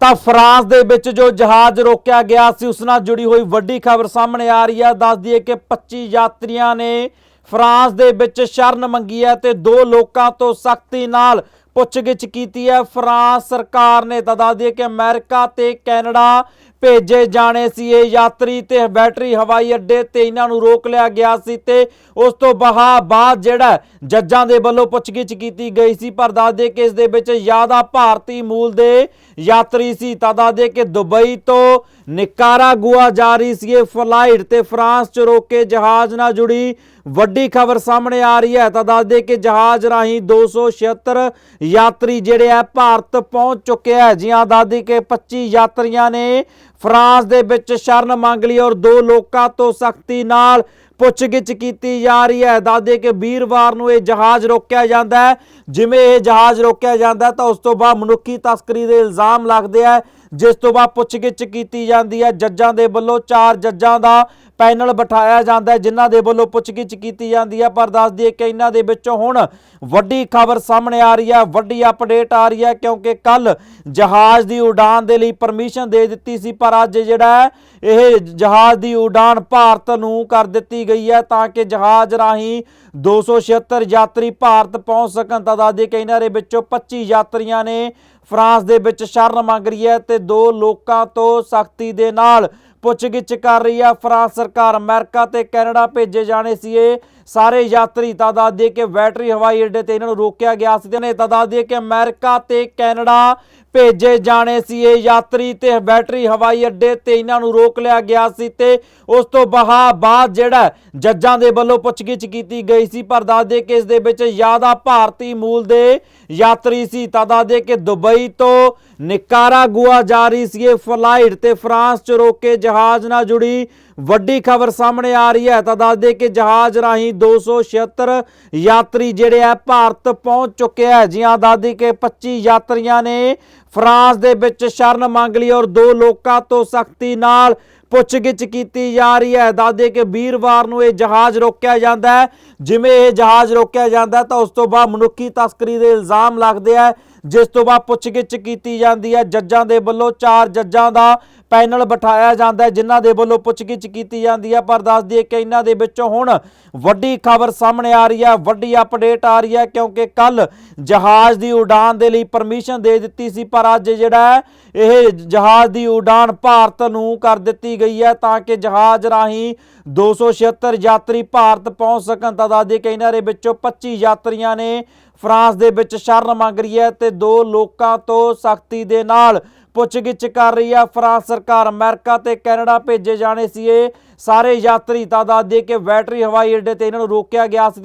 ਤਾਂ ਫਰਾਂਸ ਦੇ ਵਿੱਚ ਜੋ ਜਹਾਜ਼ ਰੋਕਿਆ ਗਿਆ ਸੀ, ਉਸ ਨਾਲ ਜੁੜੀ ਹੋਈ ਵੱਡੀ ਖਬਰ ਸਾਹਮਣੇ ਆ ਰਹੀ ਹੈ। ਦੱਸ ਦਈਏ ਕਿ 25 ਯਾਤਰੀਆਂ ਨੇ ਫਰਾਂਸ ਦੇ ਵਿੱਚ ਸ਼ਰਨ ਮੰਗੀ ਹੈ ਤੇ ਦੋ ਲੋਕਾਂ ਤੋਂ ਸਖਤੀ ਨਾਲ ਪੁੱਛਗਿੱਛ ਕੀਤੀ ਹੈ। ਫਰਾਂਸ ਸਰਕਾਰ ਨੇ ਤਾਂ ਦੱਸ ਦਈਏ ਕਿ ਅਮਰੀਕਾ ਤੇ ਕੈਨੇਡਾ ਭੇਜੇ ਜਾਣੇ ਸੀ। ਇਹ ਯਾਤਰੀ ਤੇ ਬੈਟਰੀ ਹਵਾਈ ਅੱਡੇ ਤੇ ਇਹਨਾਂ ਨੂੰ ਰੋਕ ਲਿਆ ਗਿਆ ਸੀ ਤੇ ਉਸ ਤੋਂ ਬਹਾ ਬਾਅਦ ਜਿਹੜਾ ਜੱਜਾਂ ਦੇ ਵੱਲੋਂ ਪੁੱਛਗਿੱਛ ਕੀਤੀ ਗਈ ਸੀ। ਪਰ ਦੱਸਦੇ ਕਿ ਇਸ ਦੇ ਵਿੱਚ ਜ਼ਿਆਦਾ ਭਾਰਤੀ ਮੂਲ ਦੇ ਯਾਤਰੀ ਸੀ। ਤਾਂ ਦੱਸਦੇ ਕਿ ਦੁਬਈ ਤੋਂ ਨਿਕਾਰਾਗੁਆ ਜਾ ਰਹੀ ਸੀ। ਇਹ ਫਲਾਈਟ ਤੇ ਫਰਾਂਸ ਚ ਰੋਕੇ ਜਹਾਜ਼ ਨਾਲ ਜੁੜੀ ਵੱਡੀ ਖਬਰ ਸਾਹਮਣੇ ਆ ਰਹੀ ਹੈ। ਤਾਂ ਦੱਸਦੇ ਕਿ ਜਹਾਜ਼ ਰਾਹੀਂ 276 ਯਾਤਰੀ ਜਿਹੜੇ ਆ ਭਾਰਤ ਪਹੁੰਚ ਚੁੱਕੇ ਹੈ ਜੀਆਂ ਦੱਸਦੇ ਕਿ 25 ਯਾਤਰੀਆਂ ਨੇ ਫਰਾਂਸ ਦੇ ਵਿੱਚ ਸ਼ਰਨ ਮੰਗ ਲਈ ਔਰ ਦੋ ਲੋਕਾਂ ਤੋਂ ਸਖਤੀ ਨਾਲ ਪੁੱਛਗਿੱਛ ਕੀਤੀ ਜਾ ਰਹੀ ਹੈ। ਦੱਸਦੇ ਕਿ ਵੀਰਵਾਰ ਨੂੰ ਇਹ ਜਹਾਜ਼ ਰੋਕਿਆ ਜਾਂਦਾ ਹੈ। ਜਿਵੇਂ ਇਹ ਜਹਾਜ਼ ਰੋਕਿਆ ਜਾਂਦਾ ਤਾਂ ਉਸ ਤੋਂ ਬਾਅਦ ਮਨੁੱਖੀ ਤਸਕਰੀ ਦੇ ਇਲਜ਼ਾਮ ਲੱਗਦੇ ਆ ਜਿਸ ਤੋਂ ਬਾਅਦ ਪੁੱਛਗਿੱਛ ਕੀਤੀ ਜਾਂਦੀ ਹੈ। ਜੱਜਾਂ ਦੇ ਵੱਲੋਂ ਚਾਰ ਜੱਜਾਂ ਦਾ ਪੈਨਲ ਬਿਠਾਇਆ ਜਾਂਦਾ ਹੈ, ਜਿਨ੍ਹਾਂ ਦੇ ਵੱਲੋਂ ਪੁੱਛਗਿੱਛ ਕੀਤੀ ਜਾਂਦੀ ਹੈ। ਪਰ ਦੱਸ ਦਈਏ ਕਿ ਇਹਨਾਂ ਦੇ ਵਿੱਚੋਂ ਹੁਣ ਵੱਡੀ ਖਬਰ ਸਾਹਮਣੇ ਆ ਰਹੀ ਹੈ, ਵੱਡੀ ਅਪਡੇਟ ਆ ਰਹੀ ਹੈ, ਕਿਉਂਕਿ ਕੱਲ ਜਹਾਜ਼ ਦੀ ਉਡਾਨ ਦੇ ਲਈ ਪਰਮਿਸ਼ਨ ਦੇ ਦਿੱਤੀ ਸੀ। ਪਰ ਅੱਜ ਜਿਹੜਾ ਇਹ ਜਹਾਜ਼ ਦੀ ਉਡਾਨ ਭਾਰਤ ਨੂੰ ਕਰ ਦਿੱਤੀ ਗਈ ਹੈ, ਤਾਂ ਕਿ ਜਹਾਜ਼ ਰਾਹੀਂ 276 ਯਾਤਰੀ ਭਾਰਤ ਪਹੁੰਚ ਸਕਣ। ਤਾਂ ਦੱਸ ਦਈਏ ਕਿ ਇਹਨਾਂ ਦੇ ਵਿੱਚੋਂ 25 ਯਾਤਰੀਆਂ ਨੇ ਫਰਾਂਸ ਦੇ ਵਿੱਚ ਸ਼ਰਨ ਮੰਗ ਰਹੀ ਹੈ ਤੇ ਦੋ ਲੋਕਾਂ ਤੋਂ ਸਖਤੀ ਦੇ ਨਾਲ ਪੁੱਛਗਿੱਛ ਕਰ ਰਹੀ ਆ। ਫਰਾਂਸ ਸਰਕਾਰ ਅਮਰੀਕਾ ਤੇ ਕੈਨੇਡਾ ਭੇਜੇ ਜਾਣੇ ਸੀ ਇਹ ਸਾਰੇ ਯਾਤਰੀ ਤਾਂ ਦੱਸ ਦਈਏ ਕਿ ਬੈਟਰੀ ਹਵਾਈ ਅੱਡੇ ਤੇ ਇਹਨਾਂ ਨੂੰ ਰੋਕਿਆ ਗਿਆ ਸੀ ਤੇ ਨੇ ਤਾਂ ਦੱਸ ਦੇ ਕਿ ਅਮਰੀਕਾ ਤੇ ਕੈਨੇਡਾ ਭੇਜੇ ਜਾਣੇ ਸੀ। ਇਹ ਯਾਤਰੀ ਤੇ ਬੈਟਰੀ ਹਵਾਈ ਅੱਡੇ ਤੇ ਇਹਨਾਂ ਨੂੰ ਰੋਕ ਲਿਆ ਗਿਆ ਸੀ ਤੇ ਉਸ ਤੋਂ ਬਹਾ ਬਾਅਦ ਜਿਹੜਾ ਜੱਜਾਂ ਦੇ ਵੱਲੋਂ ਪੁੱਛਗਿੱਛ ਕੀਤੀ ਗਈ ਸੀ, ਪਰ ਦੱਸ ਦੇ ਕਿ ਇਸ ਦੇ ਵਿੱਚ ਜ਼ਿਆਦਾ ਭਾਰਤੀ ਮੂਲ ਦੇ ਯਾਤਰੀ ਸੀ। ਤਾਂ ਦੱਸ ਦੇ ਕਿ ਦੁਬਈ ਤੋਂ ਨਿਕਾਰਾਗੁਆ ਜਾ ਰਹੀ ਸੀ। ਇਹ ਫਲਾਈਟ ਤੇ ਫਰਾਂਸ ਚ ਰੋਕੇ ਜਹਾਜ਼ ਨਾਲ ਜੁੜੀ ਵੱਡੀ ਖਬਰ ਸਾਹਮਣੇ ਆ ਰਹੀ ਹੈ। ਤਾਂ ਦੱਸਦੇ ਕਿ ਜਹਾਜ਼ ਰਾਹੀਂ 276 ਯਾਤਰੀ ਜਿਹੜੇ ਆ, ਭਾਰਤ ਪਹੁੰਚ ਚੁੱਕੇ ਹੈ ਜਿਹਾਂ ਦੱਸਦੀ ਕਿ 25 ਯਾਤਰੀਆਂ ਨੇ ਫਰਾਂਸ ਦੇ ਵਿੱਚ ਸ਼ਰਨ ਮੰਗ ਲਈ ਔਰ ਦੋ ਲੋਕਾਂ ਤੋਂ ਸਖਤੀ ਨਾਲ ਪੁੱਛਗਿੱਛ ਕੀਤੀ ਜਾ ਰਹੀ ਹੈ। ਦੱਸਦੇ ਕਿ ਵੀਰਵਾਰ ਨੂੰ ਇਹ ਜਹਾਜ਼ ਰੋਕਿਆ ਜਾਂਦਾ ਹੈ। ਜਿਵੇਂ ਇਹ ਜਹਾਜ਼ ਰੋਕਿਆ ਜਾਂਦਾ ਤਾਂ ਉਸ ਤੋਂ ਬਾਅਦ ਮਨੁੱਖੀ ਤਸਕਰੀ ਦੇ ਇਲਜ਼ਾਮ ਲੱਗਦੇ ਆ, ਜਿਸ ਤੋਂ ਬਾਅਦ ਪੁੱਛਗਿੱਛ ਕੀਤੀ ਜਾਂਦੀ ਹੈ। ਜੱਜਾਂ ਦੇ ਵੱਲੋਂ ਚਾਰ ਜੱਜਾਂ ਦਾ ਪੈਨਲ ਬਿਠਾਇਆ ਜਾਂਦਾ ਹੈ, ਜਿਨ੍ਹਾਂ ਦੇ ਵੱਲੋਂ ਪੁੱਛਗਿੱਛ ਕੀਤੀ ਜਾਂਦੀ ਹੈ। ਪਰ ਦੱਸ ਦਈਏ ਕਿ ਇਹਨਾਂ ਦੇ ਵਿੱਚੋਂ ਹੁਣ ਵੱਡੀ ਖਬਰ ਸਾਹਮਣੇ ਆ ਰਹੀ ਹੈ, ਵੱਡੀ ਅਪਡੇਟ ਆ ਰਹੀ ਹੈ, ਕਿਉਂਕਿ ਕੱਲ ਜਹਾਜ਼ ਦੀ ਉਡਾਨ ਦੇ ਲਈ ਪਰਮਿਸ਼ਨ ਦੇ ਦਿੱਤੀ ਸੀ, ਪਰ ਅੱਜ ਜਿਹੜਾ ਇਹ ਜਹਾਜ਼ ਦੀ ਉਡਾਨ ਭਾਰਤ ਨੂੰ ਕਰ ਦਿੱਤੀ ਗਈ ਹੈ, ਤਾਂ ਕਿ ਜਹਾਜ਼ ਰਾਹੀਂ 276 ਯਾਤਰੀ ਭਾਰਤ ਪਹੁੰਚ ਸਕਣ। ਤਾਂ ਦੱਸ ਦਈਏ ਕਿ ਇਹਨਾਂ ਦੇ ਵਿੱਚੋਂ 25 ਯਾਤਰੀਆਂ ਨੇ ਫਰਾਂਸ ਦੇ ਵਿੱਚ ਸ਼ਰਨ ਮੰਗ ਰਹੀ ਹੈ ਤੇ ਦੋ ਲੋਕਾਂ ਤੋਂ ਸਖਤੀ ਦੇ ਨਾਲ ਪੁੱਛਗਿੱਛ ਕਰ ਰਹੀ ਹੈ ਫਰਾਂਸ ਸਰਕਾਰ ਅਮਰੀਕਾ ਤੇ ਕੈਨੇਡਾ ਭੇਜੇ ਜਾਣੇ ਸੀ ਇਹ ਸਾਰੇ ਯਾਤਰੀ ਤਾਂ ਦੱਸ ਦੇ ਕੇ ਬੈਟਰੀ ਹਵਾਈ ਅੱਡੇ ਤੇ ਇਹਨਾਂ ਨੂੰ ਰੋਕਿਆ ਗਿਆ ਸੀ ਤੇ